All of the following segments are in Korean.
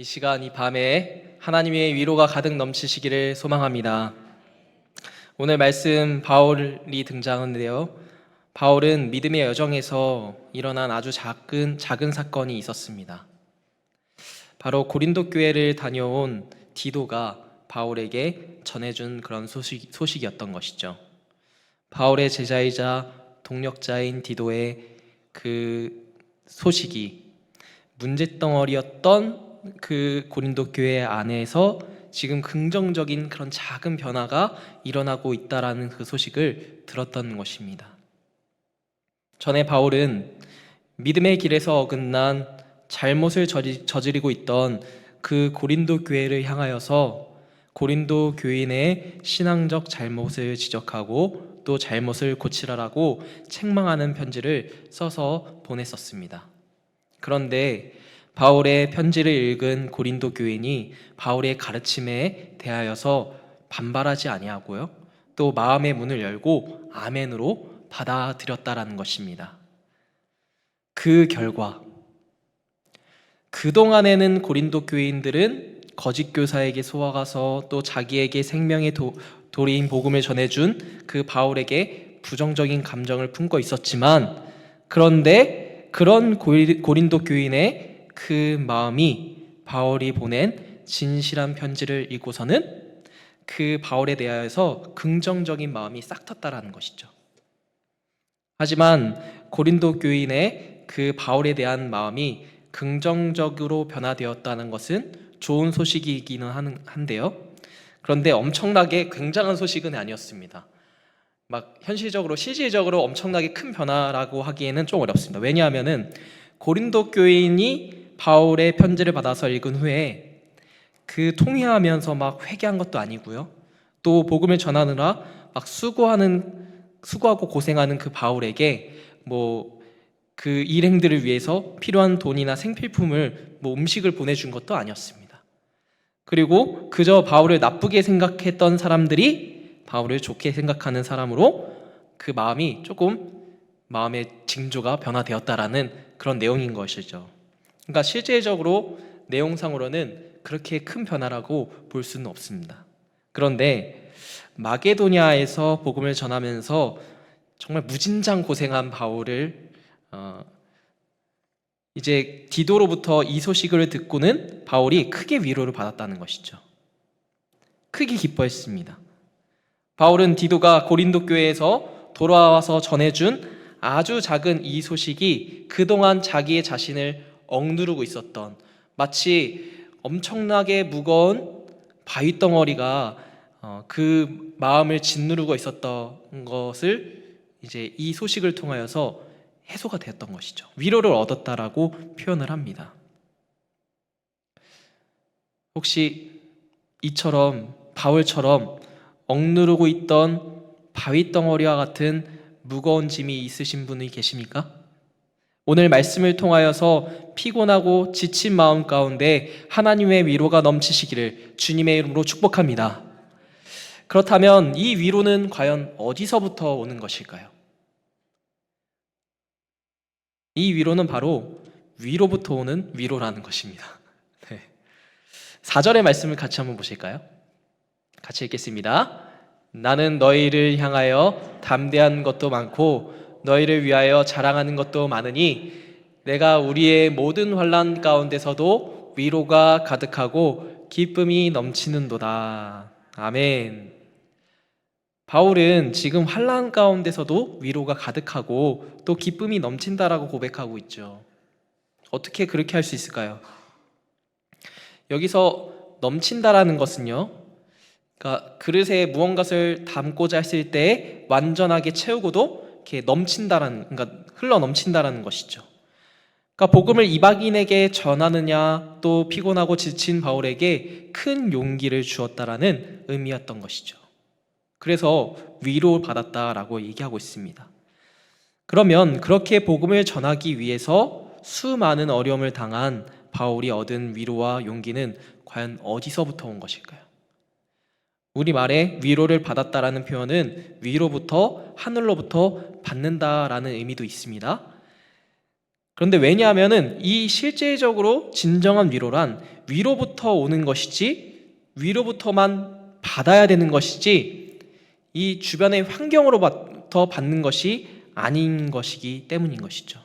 이 시간 이 밤에 하나님의 위로가 가득 넘치시기를 소망합니다. 오늘 말씀 바울이 등장하는데요. 바울은 믿음의 여정에서 일어난 아주 작은 작은 사건이 있었습니다. 바로 고린도 교회를 다녀온 디도가 바울에게 전해준 그런 소식, 소식이었던 것이죠. 바울의 제자이자 동력자인 디도의 그 소식이 문제덩어리였던 그 고린도 교회 안에서 지금 긍정적인 그런 작은 변화가 일어나고 있다라는 그 소식을 들었던 것입니다. 전에 바울은 믿음의 길에서 어긋난 잘못을 저지- 저지르고 있던 그 고린도 교회를 향하여서 고린도 교인의 신앙적 잘못을 지적하고 또 잘못을 고치라라고 책망하는 편지를 써서 보냈었습니다. 그런데 바울의 편지를 읽은 고린도 교인이 바울의 가르침에 대하여서 반발하지 아니하고요. 또 마음의 문을 열고 아멘으로 받아들였다라는 것입니다. 그 결과 그동안에는 고린도 교인들은 거짓 교사에게 소화가서 또 자기에게 생명의 도, 도리인 복음을 전해준 그 바울에게 부정적인 감정을 품고 있었지만 그런데 그런 고린도 교인의 그 마음이 바울이 보낸 진실한 편지를 읽고서는 그 바울에 대하여서 긍정적인 마음이 싹 텄다라는 것이죠. 하지만 고린도 교인의 그 바울에 대한 마음이 긍정적으로 변화되었다는 것은 좋은 소식이기는 한데요. 그런데 엄청나게 굉장한 소식은 아니었습니다. 막 현실적으로 실질적으로 엄청나게 큰 변화라고 하기에는 좀 어렵습니다. 왜냐하면은 고린도 교인이 바울의 편지를 받아서 읽은 후에 그 통회하면서 막 회개한 것도 아니고요. 또 복음을 전하느라 막 수고하는 수고하고 고생하는 그 바울에게 뭐 그 일행들을 위해서 필요한 돈이나 생필품을 뭐 음식을 보내준 것도 아니었습니다. 그리고 그저 바울을 나쁘게 생각했던 사람들이 바울을 좋게 생각하는 사람으로 그 마음이 조금 마음의 징조가 변화되었다라는 그런 내용인 것이죠. 그러니까 실제적으로 내용상으로는 그렇게 큰 변화라고 볼 수는 없습니다. 그런데 마게도니아에서 복음을 전하면서 정말 무진장 고생한 바울을 어, 이제 디도로부터 이 소식을 듣고는 바울이 크게 위로를 받았다는 것이죠. 크게 기뻐했습니다. 바울은 디도가 고린도 교회에서 돌아와서 전해준 아주 작은 이 소식이 그동안 자기의 자신을 억누르고 있었던 마치 엄청나게 무거운 바위 덩어리가 어, 그 마음을 짓누르고 있었던 것을 이제 이 소식을 통하여서 해소가 되었던 것이죠. 위로를 얻었다라고 표현을 합니다. 혹시 이처럼 바울처럼 억누르고 있던 바위 덩어리와 같은 무거운 짐이 있으신 분이 계십니까? 오늘 말씀을 통하여서 피곤하고 지친 마음 가운데 하나님의 위로가 넘치시기를 주님의 이름으로 축복합니다. 그렇다면 이 위로는 과연 어디서부터 오는 것일까요? 이 위로는 바로 위로부터 오는 위로라는 것입니다. 네. 4절의 말씀을 같이 한번 보실까요? 같이 읽겠습니다. 나는 너희를 향하여 담대한 것도 많고 너희를 위하여 자랑하는 것도 많으니 내가 우리의 모든 환란 가운데서도 위로가 가득하고 기쁨이 넘치는도다. 아멘. 바울은 지금 환란 가운데서도 위로가 가득하고 또 기쁨이 넘친다라고 고백하고 있죠. 어떻게 그렇게 할 수 있을까요? 여기서 넘친다라는 것은요. 그러니까 그릇에 무언가를 담고자 했을 때 완전하게 채우고도 이렇게 넘친다라는 그러니까 흘러 넘친다라는 것이죠. 그러니까 복음을 이방인에게 전하느냐 또 피곤하고 지친 바울에게 큰 용기를 주었다라는 의미였던 것이죠. 그래서 위로 받았다라고 얘기하고 있습니다. 그러면 그렇게 복음을 전하기 위해서 수많은 어려움을 당한 바울이 얻은 위로와 용기는 과연 어디서부터 온 것일까요? 우리 말에 위로를 받았다라는 표현은 위로부터 하늘로부터 받는다라는 의미도 있습니다. 그런데 왜냐하면은 이 실제적으로 진정한 위로란 위로부터 오는 것이지 위로부터만 받아야 되는 것이지 이 주변의 환경으로부터 받는 것이 아닌 것이기 때문인 것이죠.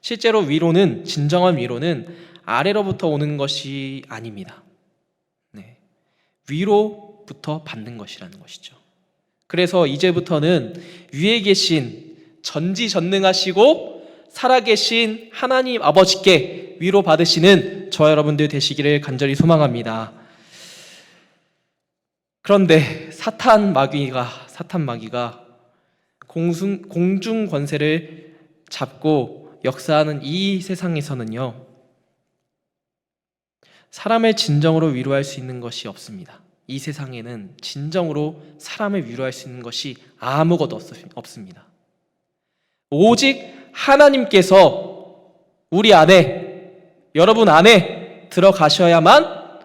실제로 위로는 진정한 위로는 아래로부터 오는 것이 아닙니다. 네. 위로부터 받는 것이라는 것이죠. 그래서 이제부터는 위에 계신 전지전능하시고 살아계신 하나님 아버지께 위로 받으시는 저 여러분들 되시기를 간절히 소망합니다. 그런데 사탄 마귀가 사탄 마귀가 공중, 공중 권세를 잡고 역사하는 이 세상에서는요. 사람을 진정으로 위로할 수 있는 것이 없습니다. 이 세상에는 진정으로 사람을 위로할 수 있는 것이 아무것도 없- 없습니다. 오직 하나님께서 우리 안에, 여러분 안에 들어가셔야만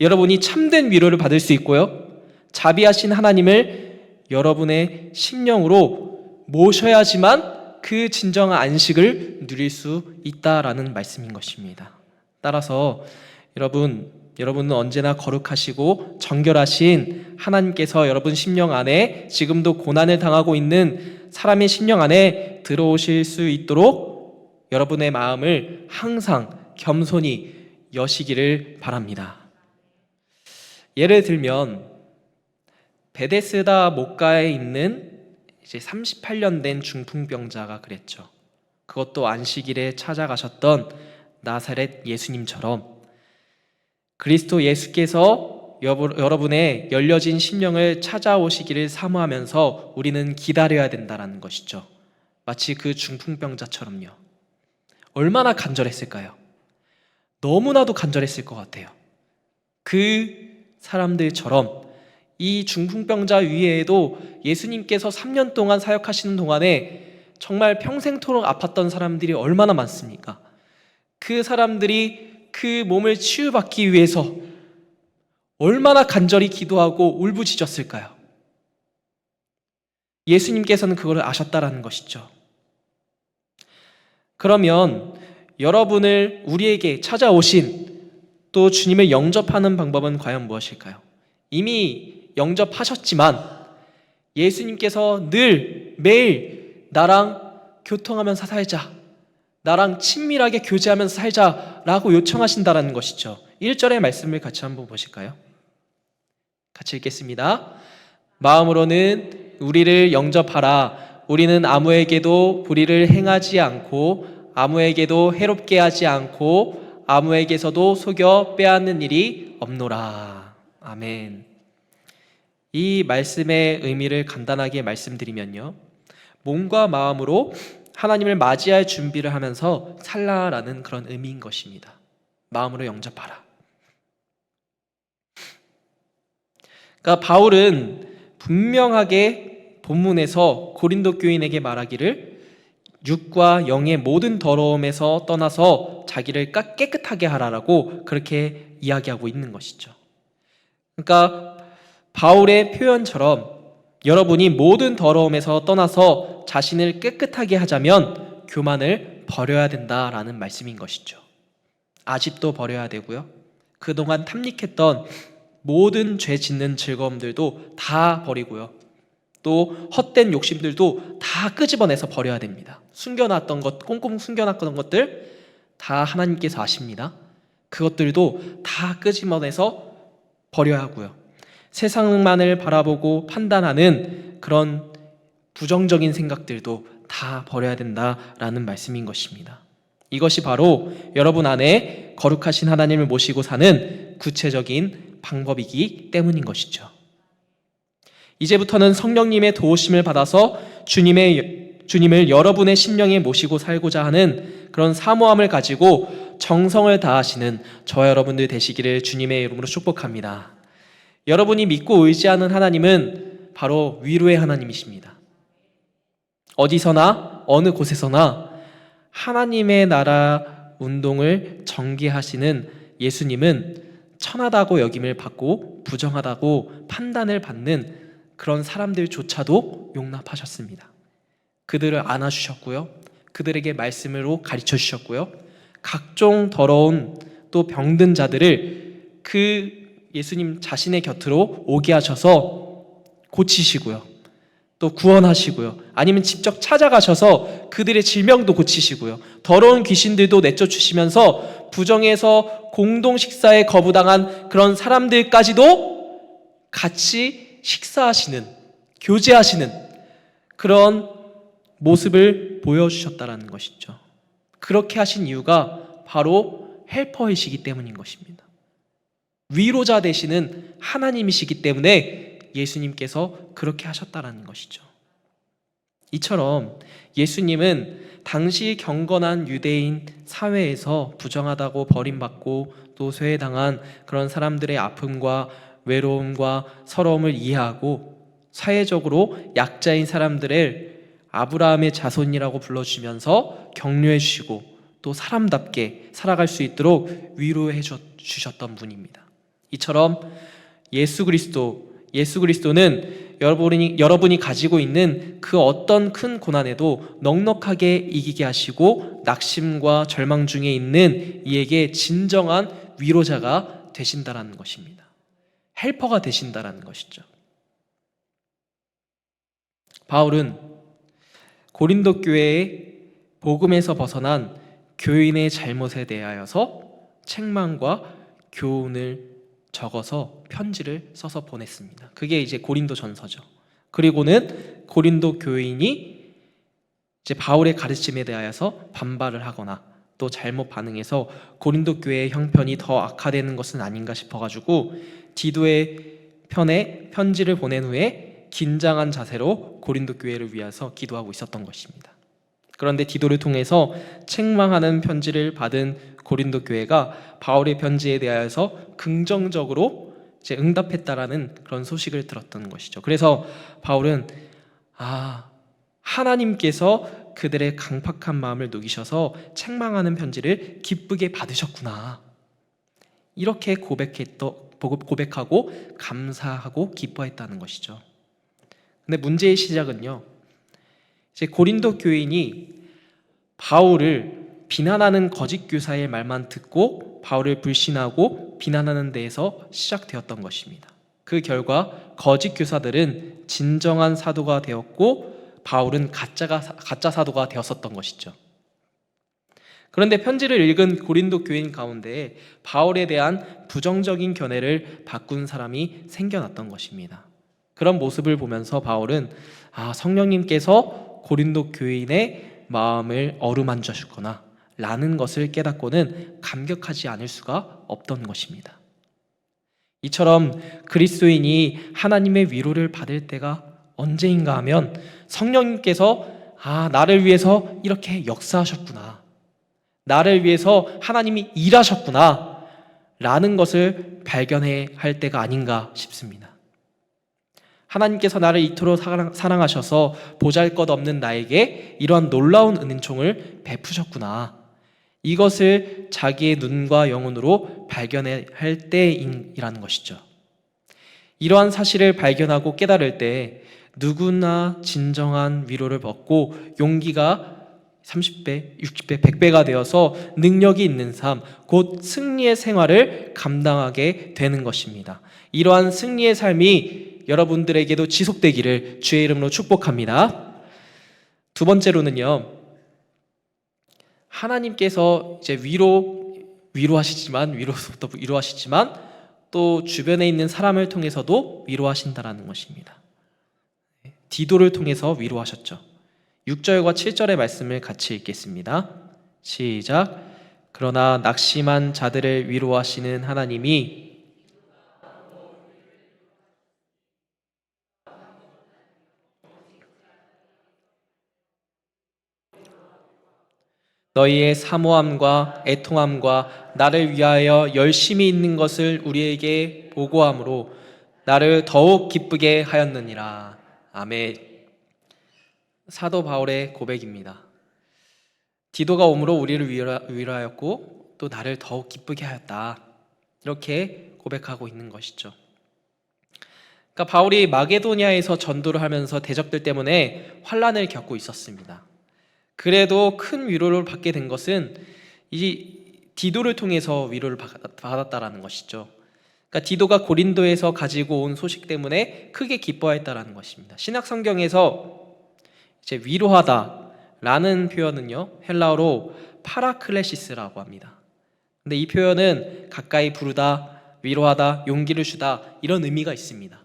여러분이 참된 위로를 받을 수 있고요. 자비하신 하나님을 여러분의 심령으로 모셔야지만 그 진정한 안식을 누릴 수 있다라는 말씀인 것입니다. 따라서 여러분, 여러분은 언제나 거룩하시고 정결하신 하나님께서 여러분 심령 안에 지금도 고난을 당하고 있는 사람의 심령 안에 들어오실 수 있도록 여러분의 마음을 항상 겸손히 여시기를 바랍니다. 예를 들면 베데스다 목가에 있는 이제 38년 된 중풍병자가 그랬죠. 그것도 안식일에 찾아가셨던 나사렛 예수님처럼 그리스도 예수께서 여러분의 열려진 심령을 찾아오시기를 사모하면서 우리는 기다려야 된다라는 것이죠. 마치 그 중풍병자처럼요. 얼마나 간절했을까요? 너무나도 간절했을 것 같아요. 그 사람들처럼 이 중풍병자 위에도 예수님께서 3년 동안 사역하시는 동안에 정말 평생토록 아팠던 사람들이 얼마나 많습니까? 그 사람들이 그 몸을 치유받기 위해서 얼마나 간절히 기도하고 울부짖었을까요? 예수님께서는 그걸 아셨다라는 것이죠. 그러면 여러분을 우리에게 찾아오신 또 주님을 영접하는 방법은 과연 무엇일까요? 이미 영접하셨지만 예수님께서 늘 매일 나랑 교통하면서 살자. 나랑 친밀하게 교제하면서 살자라고 요청하신다라는 것이죠. 1절의 말씀을 같이 한번 보실까요? 같이 읽겠습니다. 마음으로는 우리를 영접하라. 우리는 아무에게도 불의를 행하지 않고 아무에게도 해롭게 하지 않고 아무에게서도 속여 빼앗는 일이 없노라. 아멘. 이 말씀의 의미를 간단하게 말씀드리면요. 몸과 마음으로 하나님을 맞이할 준비를 하면서 살라라는 그런 의미인 것입니다. 마음으로 영접하라. 그러니까 바울은 분명하게 본문에서 고린도 교인에게 말하기를 육과 영의 모든 더러움에서 떠나서 자기를 까- 깨끗하게 하라라고 그렇게 이야기하고 있는 것이죠. 그러니까 바울의 표현처럼 여러분이 모든 더러움에서 떠나서 자신을 깨끗하게 하자면 교만을 버려야 된다라는 말씀인 것이죠. 아집도 버려야 되고요. 그동안 탐닉했던 모든 죄 짓는 즐거움들도 다 버리고요. 또 헛된 욕심들도 다 끄집어내서 버려야 됩니다. 숨겨놨던 것, 꼼꼼 숨겨놨던 것들 다 하나님께서 아십니다. 그것들도 다 끄집어내서 버려야 하고요. 세상만을 바라보고 판단하는 그런 부정적인 생각들도 다 버려야 된다라는 말씀인 것입니다. 이것이 바로 여러분 안에 거룩하신 하나님을 모시고 사는 구체적인 방법이기 때문인 것이죠. 이제부터는 성령님의 도우심을 받아서 주님의 주님을 여러분의 심령에 모시고 살고자 하는 그런 사모함을 가지고 정성을 다하시는 저 여러분들 되시기를 주님의 이름으로 축복합니다. 여러분이 믿고 의지하는 하나님은 바로 위로의 하나님이십니다. 어디서나 어느 곳에서나 하나님의 나라 운동을 전개하시는 예수님은 천하다고 여김을 받고 부정하다고 판단을 받는 그런 사람들조차도 용납하셨습니다. 그들을 안아주셨고요. 그들에게 말씀으로 가르쳐 주셨고요. 각종 더러운 또 병든 자들을 그 예수님 자신의 곁으로 오게 하셔서 고치시고요. 또 구원하시고요. 아니면 직접 찾아가셔서 그들의 질병도 고치시고요. 더러운 귀신들도 내쫓으시면서 부정에서 공동 식사에 거부당한 그런 사람들까지도 같이 식사하시는, 교제하시는 그런 모습을 보여주셨다라는 것이죠. 그렇게 하신 이유가 바로 헬퍼이시기 때문인 것입니다. 위로자 되시는 하나님이시기 때문에 예수님께서 그렇게 하셨다라는 것이죠. 이처럼 예수님은 당시 경건한 유대인 사회에서 부정하다고 버림받고 또 쇠해당한 그런 사람들의 아픔과 외로움과 서러움을 이해하고 사회적으로 약자인 사람들을 아브라함의 자손이라고 불러주시면서 격려해 주시고 또 사람답게 살아갈 수 있도록 위로해 주- 주셨던 분입니다. 이처럼 예수 그리스도 예수 그리스도는 여러분이 여러분이 가지고 있는 그 어떤 큰 고난에도 넉넉하게 이기게 하시고 낙심과 절망 중에 있는 이에게 진정한 위로자가 되신다라는 것입니다. 헬퍼가 되신다라는 것이죠. 바울은 고린도 교회의 복음에서 벗어난 교인의 잘못에 대하여서 책망과 교훈을 적어서 편지를 써서 보냈습니다. 그게 이제 고린도 전서죠. 그리고는 고린도 교인이 이제 바울의 가르침에 대하여서 반발을 하거나 또 잘못 반응해서 고린도 교회의 형편이 더 악화되는 것은 아닌가 싶어가지고 디도의 편에 편지를 보낸 후에 긴장한 자세로 고린도 교회를 위해서 기도하고 있었던 것입니다. 그런데 디도를 통해서 책망하는 편지를 받은 고린도 교회가 바울의 편지에 대하여서 긍정적으로 이제 응답했다라는 그런 소식을 들었던 것이죠. 그래서 바울은 아 하나님께서 그들의 강팍한 마음을 녹이셔서 책망하는 편지를 기쁘게 받으셨구나. 이렇게 고백했더 고백하고 감사하고 기뻐했다는 것이죠. 근데 문제의 시작은요. 이제 고린도 교인이 바울을 비난하는 거짓 교사의 말만 듣고 바울을 불신하고 비난하는 데에서 시작되었던 것입니다. 그 결과 거짓 교사들은 진정한 사도가 되었고 바울은 가짜가 가짜 사도가 되었었던 것이죠. 그런데 편지를 읽은 고린도 교인 가운데 바울에 대한 부정적인 견해를 바꾼 사람이 생겨났던 것입니다. 그런 모습을 보면서 바울은 아, 성령님께서 고린도 교인의 마음을 어루만져 주거나 라는 것을 깨닫고는 감격하지 않을 수가 없던 것입니다. 이처럼 그리스도인이 하나님의 위로를 받을 때가 언제인가 하면 성령님께서 아, 나를 위해서 이렇게 역사하셨구나. 나를 위해서 하나님이 일하셨구나. 라는 것을 발견해야 할 때가 아닌가 싶습니다. 하나님께서 나를 이토록 사랑- 사랑하셔서 보잘 것 없는 나에게 이러한 놀라운 은총을 베푸셨구나. 이것을 자기의 눈과 영혼으로 발견해야 할 때이라는 것이죠. 이러한 사실을 발견하고 깨달을 때 누구나 진정한 위로를 받고 용기가 30배, 60배, 100배가 되어서 능력이 있는 삶, 곧 승리의 생활을 감당하게 되는 것입니다. 이러한 승리의 삶이 여러분들에게도 지속되기를 주의 이름으로 축복합니다. 두 번째로는요. 하나님께서 이제 위로 위로하시지만 위로부터 위로하시지만 또 주변에 있는 사람을 통해서도 위로하신다라는 것입니다. 디도를 통해서 위로하셨죠. 6절과 7절의 말씀을 같이 읽겠습니다. 시작. 그러나 낙심한 자들을 위로하시는 하나님이 너희의 사모함과 애통함과 나를 위하여 열심히 있는 것을 우리에게 보고함으로 나를 더욱 기쁘게 하였느니라. 아멘. 사도 바울의 고백입니다. 디도가 오므로 우리를 위로- 위로하였고 또 나를 더욱 기쁘게 하였다. 이렇게 고백하고 있는 것이죠. 그러니까 바울이 마게도니아에서 전도를 하면서 대적들 때문에 환란을 겪고 있었습니다. 그래도 큰 위로를 받게 된 것은 이 디도를 통해서 위로를 받- 받았다라는 것이죠. 그러니까 디도가 고린도에서 가지고 온 소식 때문에 크게 기뻐했다라는 것입니다. 신약 성경에서 이제 위로하다라는 표현은요 헬라어로 파라클레시스라고 합니다. 근데 이 표현은 가까이 부르다, 위로하다, 용기를 주다 이런 의미가 있습니다.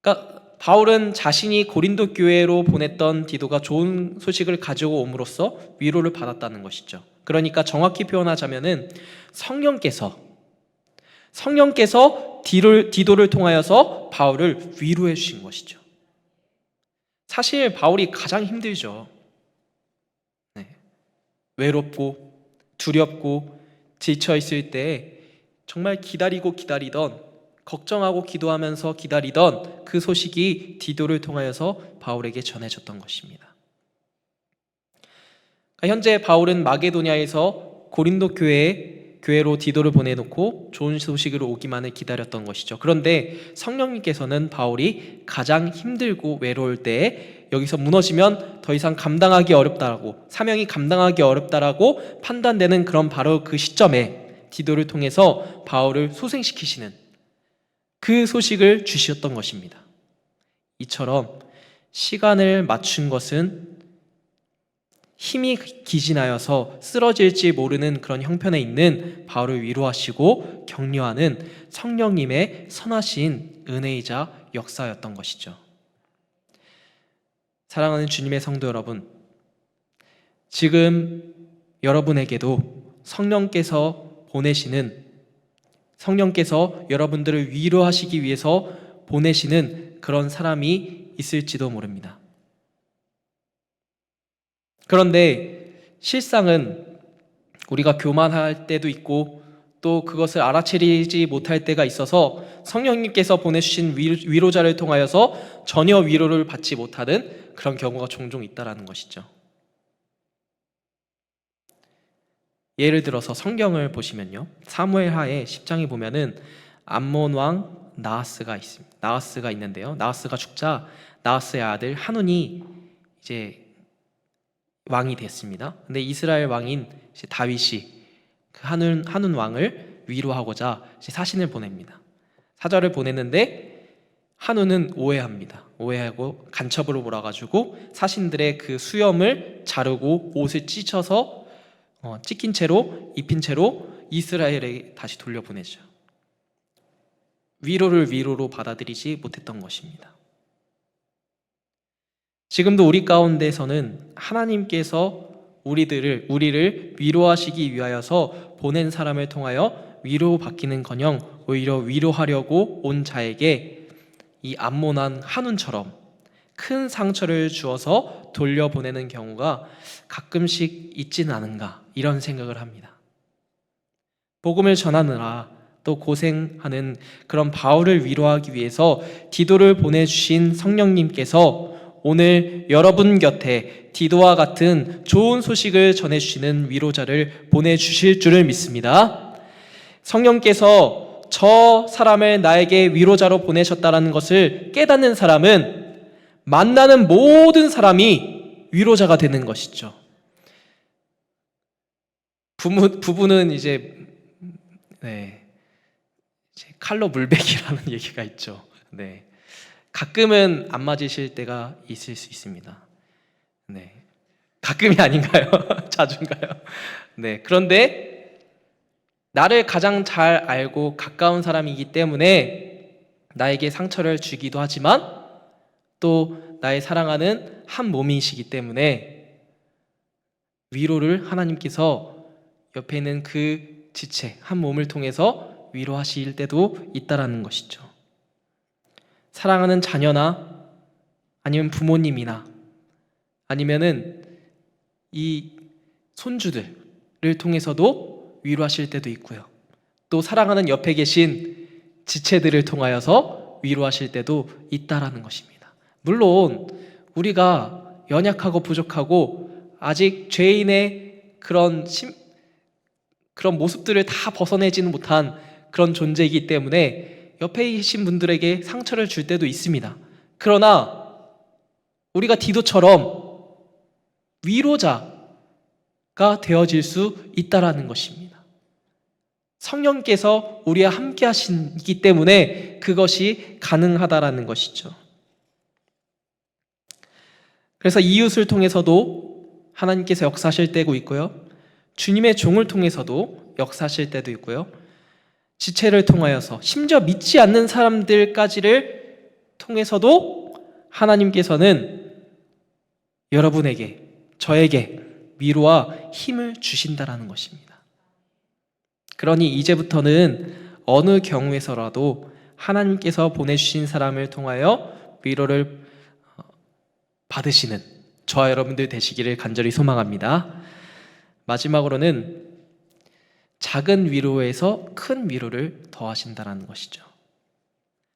그러니까 바울은 자신이 고린도 교회로 보냈던 디도가 좋은 소식을 가지고 옴으로써 위로를 받았다는 것이죠. 그러니까 정확히 표현하자면은 성령께서 성령께서 디를, 디도를 통하여서 바울을 위로해 주신 것이죠. 사실 바울이 가장 힘들죠. 네. 외롭고 두렵고 지쳐 있을 때 정말 기다리고 기다리던 걱정하고 기도하면서 기다리던 그 소식이 디도를 통하여서 바울에게 전해졌던 것입니다. 그러니까 현재 바울은 마게도냐에서 고린도 교회에 교회로 디도를 보내놓고 좋은 소식으로 오기만을 기다렸던 것이죠. 그런데 성령님께서는 바울이 가장 힘들고 외로울 때에 여기서 무너지면 더 이상 감당하기 어렵다라고 사명이 감당하기 어렵다라고 판단되는 그런 바로 그 시점에 디도를 통해서 바울을 소생시키시는 그 소식을 주셨던 것입니다. 이처럼 시간을 맞춘 것은 힘이 기진하여서 쓰러질지 모르는 그런 형편에 있는 바울을 위로하시고 격려하는 성령님의 선하신 은혜이자 역사였던 것이죠. 사랑하는 주님의 성도 여러분, 지금 여러분에게도 성령께서 보내시는 성령께서 여러분들을 위로하시기 위해서 보내시는 그런 사람이 있을지도 모릅니다. 그런데 실상은 우리가 교만할 때도 있고 또 그것을 알아채리지 못할 때가 있어서 성령님께서 보내주신 위- 위로자를 통하여서 전혀 위로를 받지 못하는 그런 경우가 종종 있다라는 것이죠. 예를 들어서 성경을 보시면요. 사무엘하의 10장에 보면은 암몬 왕 나하스가 있습니다. 나하스가 있는데요. 나하스가 죽자 나하스의 아들 한운이 이제 왕이 됐습니다. 근데 이스라엘 왕인 다윗이 그 한운 한운 왕을 위로하고자 이제 사신을 보냅니다. 사절을 보냈는데 한운은 오해합니다. 오해하고 간첩으로 몰아가지고 사신들의 그 수염을 자르고 옷을 찢어서 어, 찢긴 채로 입힌 채로 이스라엘에 다시 돌려보내죠. 위로를 위로로 받아들이지 못했던 것입니다. 지금도 우리 가운데서는 하나님께서 우리들을 우리를 위로하시기 위하여서 보낸 사람을 통하여 위로받기는커녕 오히려 위로하려고 온 자에게 이 암모난 한운처럼 큰 상처를 주어서 돌려보내는 경우가 가끔씩 있지는 않은가 이런 생각을 합니다. 복음을 전하느라 또 고생하는 그런 바울을 위로하기 위해서 디도를 보내주신 성령님께서 오늘 여러분 곁에 디도와 같은 좋은 소식을 전해주시는 위로자를 보내주실 줄을 믿습니다. 성령께서 저 사람을 나에게 위로자로 보내셨다라는 것을 깨닫는 사람은 만나는 모든 사람이 위로자가 되는 것이죠. 부부, 부부는 이제 네, 이제 칼로 물베기라는 얘기가 있죠. 네, 가끔은 안 맞으실 때가 있을 수 있습니다. 네, 가끔이 아닌가요? 자주인가요? 네, 그런데 나를 가장 잘 알고 가까운 사람이기 때문에 나에게 상처를 주기도 하지만 또 나의 사랑하는 한 몸이시기 때문에 위로를 하나님께서 옆에 있는 그 지체 한 몸을 통해서 위로하실 때도 있다라는 것이죠. 사랑하는 자녀나 아니면 부모님이나 아니면은 이 손주들을 통해서도 위로하실 때도 있고요. 또 사랑하는 옆에 계신 지체들을 통하여서 위로하실 때도 있다라는 것입니다. 물론 우리가 연약하고 부족하고 아직 죄인의 그런 심, 그런 모습들을 다 벗어내지는 못한 그런 존재이기 때문에 옆에 계신 분들에게 상처를 줄 때도 있습니다. 그러나 우리가 디도처럼 위로자가 되어질 수 있다라는 것입니다. 성령께서 우리와 함께 하시기 때문에 그것이 가능하다라는 것이죠. 그래서 이웃을 통해서도 하나님께서 역사하실 때고 있고요. 주님의 종을 통해서도 역사하실 때도 있고요. 지체를 통하여서 심지어 믿지 않는 사람들까지를 통해서도 하나님께서는 여러분에게 저에게 위로와 힘을 주신다라는 것입니다. 그러니 이제부터는 어느 경우에서라도 하나님께서 보내주신 사람을 통하여 위로를 어, 받으시는 저와 여러분들 되시기를 간절히 소망합니다. 마지막으로는 작은 위로에서 큰 위로를 더하신다라는 것이죠.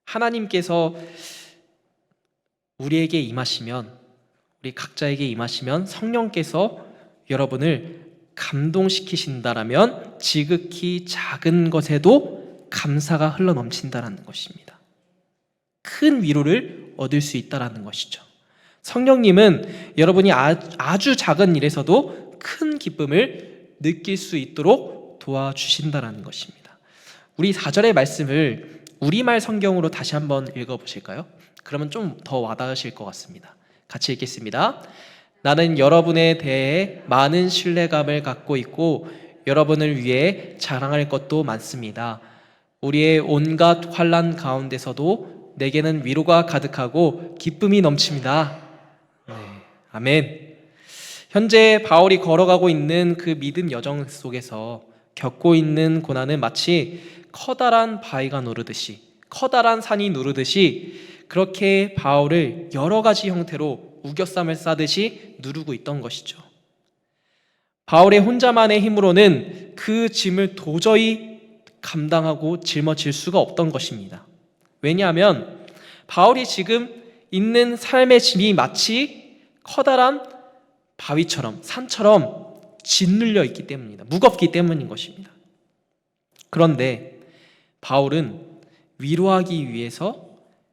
하나님께서 우리에게 임하시면 우리 각자에게 임하시면 성령께서 여러분을 감동시키신다라면 지극히 작은 것에도 감사가 흘러 넘친다라는 것입니다. 큰 위로를 얻을 수 있다라는 것이죠. 성령님은 여러분이 아- 아주 작은 일에서도 큰 기쁨을 느낄 수 있도록 도와주신다라는 것입니다. 우리 4절의 말씀을 우리말 성경으로 다시 한번 읽어 보실까요? 그러면 좀 더 와닿으실 것 같습니다. 같이 읽겠습니다. 나는 여러분에 대해 많은 신뢰감을 갖고 있고 여러분을 위해 자랑할 것도 많습니다. 우리의 온갖 환란 가운데서도 내게는 위로가 가득하고 기쁨이 넘칩니다. 네, 아멘. 현재 바울이 걸어가고 있는 그 믿음 여정 속에서 겪고 있는 고난은 마치 커다란 바위가 누르듯이 커다란 산이 누르듯이 그렇게 바울을 여러 가지 형태로 우겨쌈을 싸듯이 누르고 있던 것이죠. 바울의 혼자만의 힘으로는 그 짐을 도저히 감당하고 짊어질 수가 없던 것입니다. 왜냐하면 바울이 지금 있는 삶의 짐이 마치 커다란 바위처럼 산처럼 짓눌려 있기 때문입니다. 무겁기 때문인 것입니다. 그런데 바울은 위로하기 위해서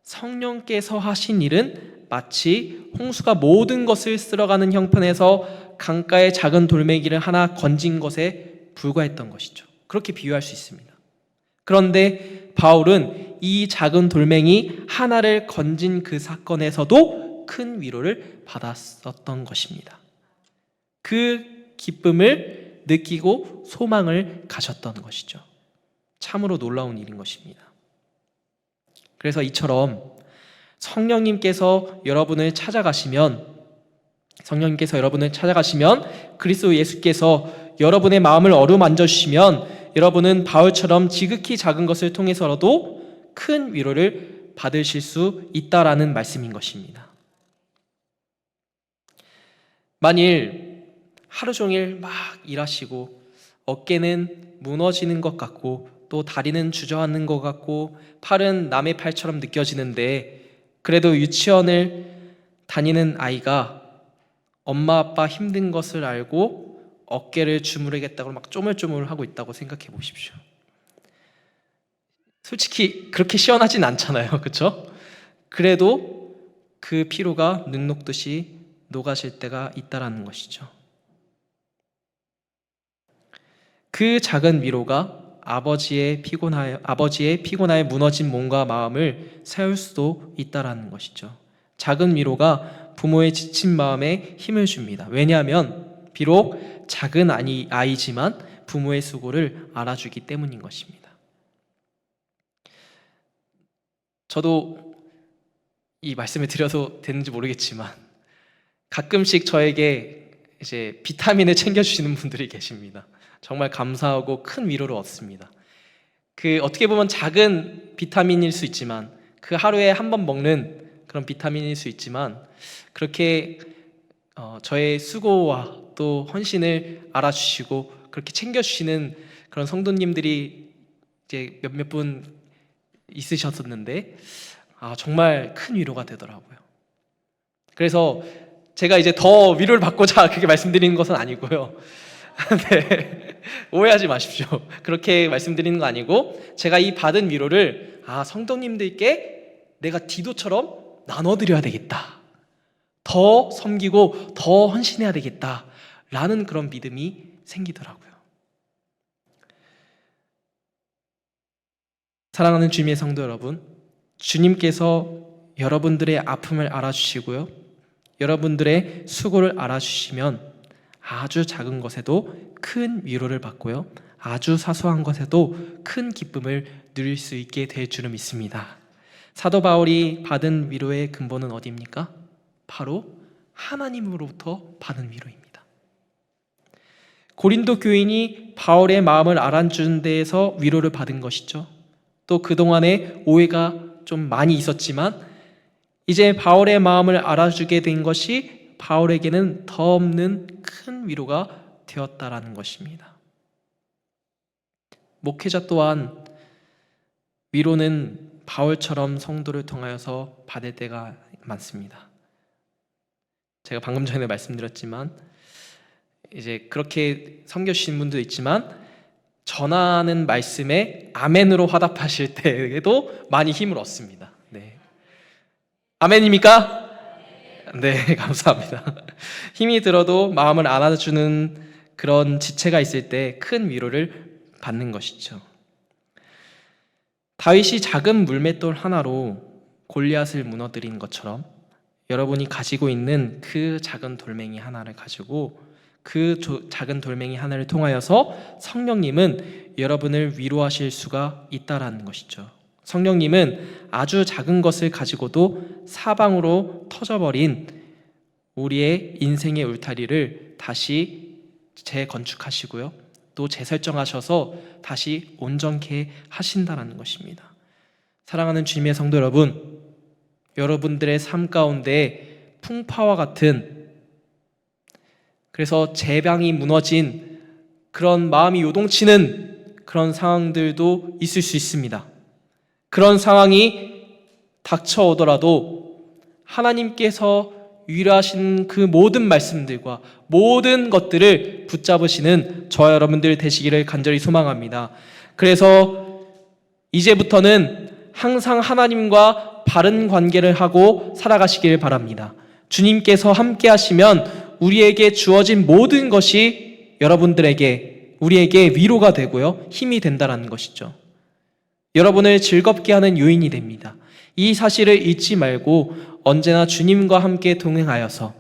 성령께서 하신 일은 마치 홍수가 모든 것을 쓸어가는 형편에서 강가의 작은 돌멩이를 하나 건진 것에 불과했던 것이죠. 그렇게 비유할 수 있습니다. 그런데 바울은 이 작은 돌멩이 하나를 건진 그 사건에서도 큰 위로를 받았었던 것입니다. 그 기쁨을 느끼고 소망을 가졌던 것이죠. 참으로 놀라운 일인 것입니다. 그래서 이처럼 성령님께서 여러분을 찾아가시면 성령님께서 여러분을 찾아가시면 그리스도 예수께서 여러분의 마음을 어루만져 주시면 여러분은 바울처럼 지극히 작은 것을 통해서라도 큰 위로를 받으실 수 있다라는 말씀인 것입니다. 만일 하루 종일 막 일하시고 어깨는 무너지는 것 같고 또 다리는 주저앉는 것 같고 팔은 남의 팔처럼 느껴지는데 그래도 유치원을 다니는 아이가 엄마 아빠 힘든 것을 알고 어깨를 주무르겠다고 막 쪼물쪼물 하고 있다고 생각해 보십시오. 솔직히 그렇게 시원하진 않잖아요. 그렇죠? 그래도 그 피로가 눈 녹듯이 녹아질 때가 있다라는 것이죠. 그 작은 위로가 아버지의 피곤하여 아버지의 피곤하여 무너진 몸과 마음을 세울 수도 있다라는 것이죠. 작은 위로가 부모의 지친 마음에 힘을 줍니다. 왜냐하면 비록 작은 아이, 아이지만 부모의 수고를 알아주기 때문인 것입니다. 저도 이 말씀을 드려도 되는지 모르겠지만 가끔씩 저에게 이제 비타민을 챙겨주시는 분들이 계십니다. 정말 감사하고 큰 위로를 얻습니다. 그 어떻게 보면 작은 비타민일 수 있지만 그 하루에 한 번 먹는 그런 비타민일 수 있지만 그렇게 어, 저의 수고와 또 헌신을 알아주시고 그렇게 챙겨주시는 그런 성도님들이 이제 몇몇 분 있으셨었는데 아 정말 큰 위로가 되더라고요. 그래서 제가 이제 더 위로를 받고자 그렇게 말씀드리는 것은 아니고요. 네. 오해하지 마십시오. 그렇게 말씀드리는 거 아니고 제가 이 받은 위로를 아 성도님들께 내가 디도처럼 나눠 드려야 되겠다. 더 섬기고 더 헌신해야 되겠다 라는 그런 믿음이 생기더라고요. 사랑하는 주님의 성도 여러분, 주님께서 여러분들의 아픔을 알아주시고요. 여러분들의 수고를 알아주시면 아주 작은 것에도 큰 위로를 받고요. 아주 사소한 것에도 큰 기쁨을 누릴 수 있게 될 줄을 믿습니다. 사도 바울이 받은 위로의 근본은 어디입니까? 바로 하나님으로부터 받은 위로입니다. 고린도 교인이 바울의 마음을 알아주는 데에서 위로를 받은 것이죠. 또 그동안에 오해가 좀 많이 있었지만 이제 바울의 마음을 알아주게 된 것이 바울에게는 더 없는 큰 위로가 되었다라는 것입니다. 목회자 또한 위로는 바울처럼 성도를 통하여서 받을 때가 많습니다. 제가 방금 전에 말씀드렸지만 이제 그렇게 섬겨주신 분도 있지만 전하는 말씀에 아멘으로 화답하실 때에도 많이 힘을 얻습니다. 네. 아멘입니까? 네, 감사합니다. 힘이 들어도 마음을 안아주는 그런 지체가 있을 때 큰 위로를 받는 것이죠. 다윗이 작은 물맷돌 하나로 골리앗을 무너뜨린 것처럼 여러분이 가지고 있는 그 작은 돌멩이 하나를 가지고 그 조- 작은 돌멩이 하나를 통하여서 성령님은 여러분을 위로하실 수가 있다라는 것이죠. 성령님은 아주 작은 것을 가지고도 사방으로 터져버린 우리의 인생의 울타리를 다시 재건축하시고요. 또 재설정하셔서 다시 온전케 하신다라는 것입니다. 사랑하는 주님의 성도 여러분, 여러분들의 삶 가운데 풍파와 같은 그래서 재방이 무너진 그런 마음이 요동치는 그런 상황들도 있을 수 있습니다. 그런 상황이 닥쳐오더라도 하나님께서 위로하신 그 모든 말씀들과 모든 것들을 붙잡으시는 저와 여러분들 되시기를 간절히 소망합니다. 그래서 이제부터는 항상 하나님과 바른 관계를 하고 살아가시기를 바랍니다. 주님께서 함께 하시면 우리에게 주어진 모든 것이 여러분들에게 우리에게 위로가 되고요. 힘이 된다라는 것이죠. 여러분을 즐겁게 하는 요인이 됩니다. 이 사실을 잊지 말고 언제나 주님과 함께 동행하여서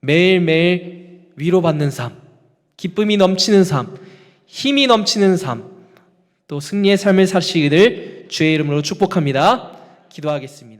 매일매일 위로받는 삶, 기쁨이 넘치는 삶, 힘이 넘치는 삶, 또 승리의 삶을 사시기를 주의 이름으로 축복합니다. 기도하겠습니다.